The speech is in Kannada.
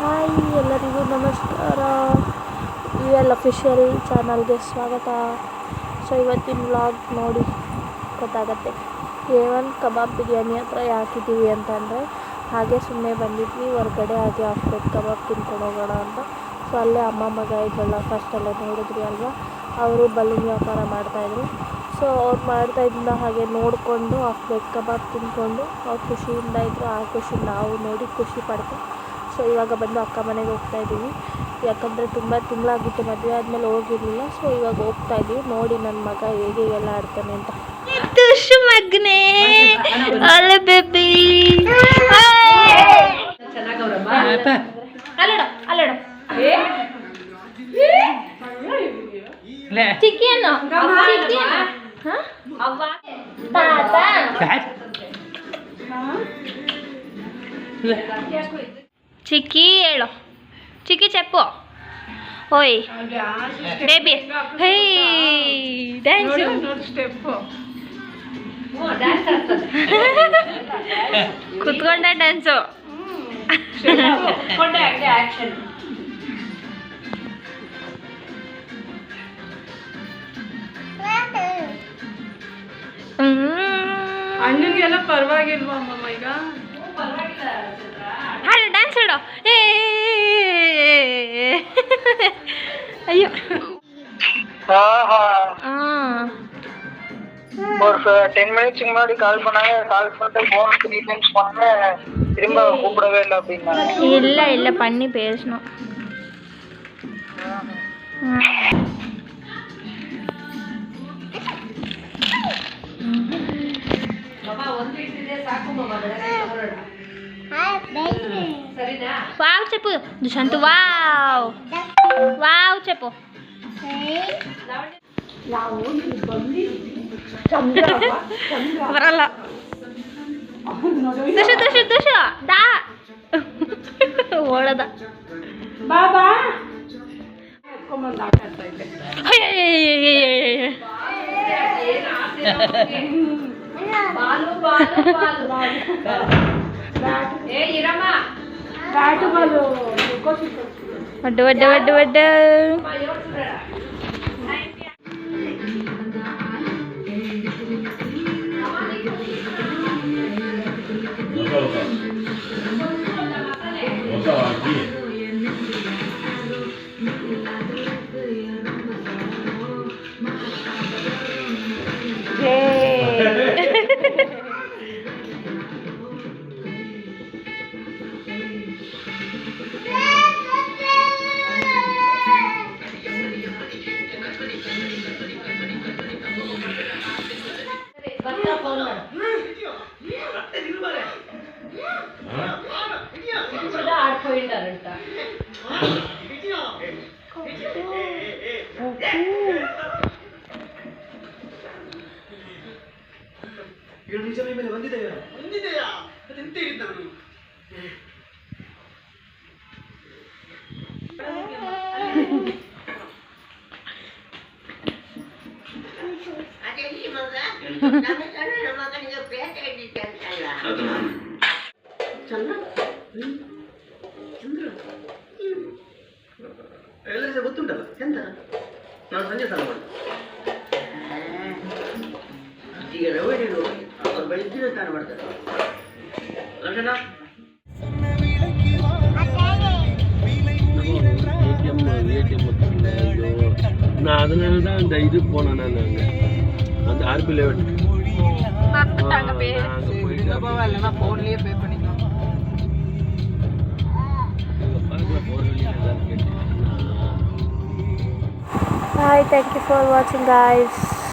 ಹಾಯ್ ಎಲ್ಲರಿಗೂ ನಮಸ್ಕಾರ. ಯು ಎಲ್ ಅಫಿಷಿಯಲ್ ಚಾನಲ್ಗೆ ಸ್ವಾಗತ. ಸೊ ಇವತ್ತಿನ ವ್ಲಾಗ್ ನೋಡಿ ಗೊತ್ತಾಗತ್ತೆ. ಎ ಒನ್ ಕಬಾಬ್ ಬಿರಿಯಾನಿ ಹತ್ರ ಯಾಕಿದ್ದೀವಿ ಅಂತಂದರೆ, ಹಾಗೆ ಸುಮ್ಮನೆ ಬಂದಿದ್ವಿ, ಹೊರಗಡೆ ಹಾಗೆ ಹಾಕ್ಬೇಕು ಕಬಾಬ್ ತಿನ್ಕೊಂಡು ಹೋಗೋಣ ಅಂತ. ಸೊ ಅಲ್ಲೇ ಅಮ್ಮ, ಮಗ ಇದ್ದಲ್ಲ ಫಸ್ಟ್ ಅಲ್ಲೇ ನೋಡಿದ್ರಿ ಅಲ್ವಾ? ಅವರು ಬಲೂನ್ ವ್ಯಾಪಾರ ಮಾಡ್ತಾಯಿದ್ರು ಸೊ ಅವ್ರು ಮಾಡ್ತಾಯಿದ್ದನ್ನ ಹಾಗೆ ನೋಡಿಕೊಂಡು ಹಾಕ್ಬೇಕು ಕಬಾಬ್ ತಿಂದ್ಕೊಂಡು ಅವ್ರು ಖುಷಿಯಿಂದ ಇದ್ದರು ಆ ಖುಷಿ ನಾವು ನೋಡಿ ಖುಷಿ ಪಡ್ತು ಸೊ ಇವಾಗ ಬಂದು ಅಕ್ಕ ಮನೆಗೆ ಹೋಗ್ತಾ ಇದ್ದೀವಿ. ಯಾಕಂದರೆ ತುಂಬ ತಿಂಗಳಾಗಿತ್ತು ಮದುವೆ ಆದಮೇಲೆ ಹೋಗಿರಲಿಲ್ಲ. ಸೊ ಇವಾಗ ಹೋಗ್ತಾ ಇದ್ದೀವಿ. ನೋಡಿ ನನ್ನ ಮಗ ಹೇಗೆ ಎಲ್ಲ ಆಡ್ತಾನೆ ಅಂತ. ತುಷು ಮಗ್ನೆ ಚಿಕನ್ ಚಿಕ್ಕಿ ಹೇಳು ಚಿಕ್ಕಿ చెప్పు ಓಯ್ ಬೇಬಿ ಹೇ ಡ್ಯಾನ್ಸ್ ಕುತ್ಕೊಂಡ ಡ್ಯಾನ್ಸು ಅಣ್ಣನಿಗೆಲ್ಲ ಪರವಾಗಿಲ್ವಾ ಅಮ್ಮಮ್ಮ ಈಗ ಹಾಡು అయ్యో ஒரு டென் மினிட்ஸ்க்கு முன்னாடி கால் பண்ணாங்க. கால் பண்ணிட்டு ஃபோன் த்ரீ டைம்ஸ் பண்ணேன் திரும்ப கூப்பிடவே இல்லை அப்படின்னாங்க. இல்லை இல்லை பண்ணி பேசணும். பாப்பா வந்து சாக்கு மாமா వావ్ చెప్పు దుషంతు వావ్ వావ్ చెప్పు ಬರಲ್ಲ ದುಷು ದುಷು ದುಷು ದಾ ಓಡದ ಬಾಬಾ అడ్డు అడ్డు అడ్డు అడ్డు ಎತ್ಕೊಂಬಂದು ಆಟ ಆಡ್ತಾ ಇದ್ದೆ ಬ್ಯಾಟು ಬಾಲು ಒಡ್ಡು ಒಡ್ಡು ಒಡ್ಡು ಒಡ್ಡು ಎಲ್ಲರಿಗೂ ಗೊತ್ತುಂಟಲ್ಲ ಎಂತ ನಾನು ಸಂಜೆ ಸಲ ಮಾಡುದು ಈಗ ರವೆ ನೀರು ಅವ್ರು ಬೆಳಿಗ್ಗೆ ಸ್ನಾನ ಮಾಡ್ತಾರೆ ಲಕ್ಷಣ நான் அதனால தான் அந்த இது போனேன் நான் அங்கே அந்த ஆர்பி லெவன் உட்காந்துட்டாங்கப்பே போயிட்டு இல்லைன்னா ஃபோன்லேயே பே பண்ணிக்கலாம் Hi, thank you for watching guys.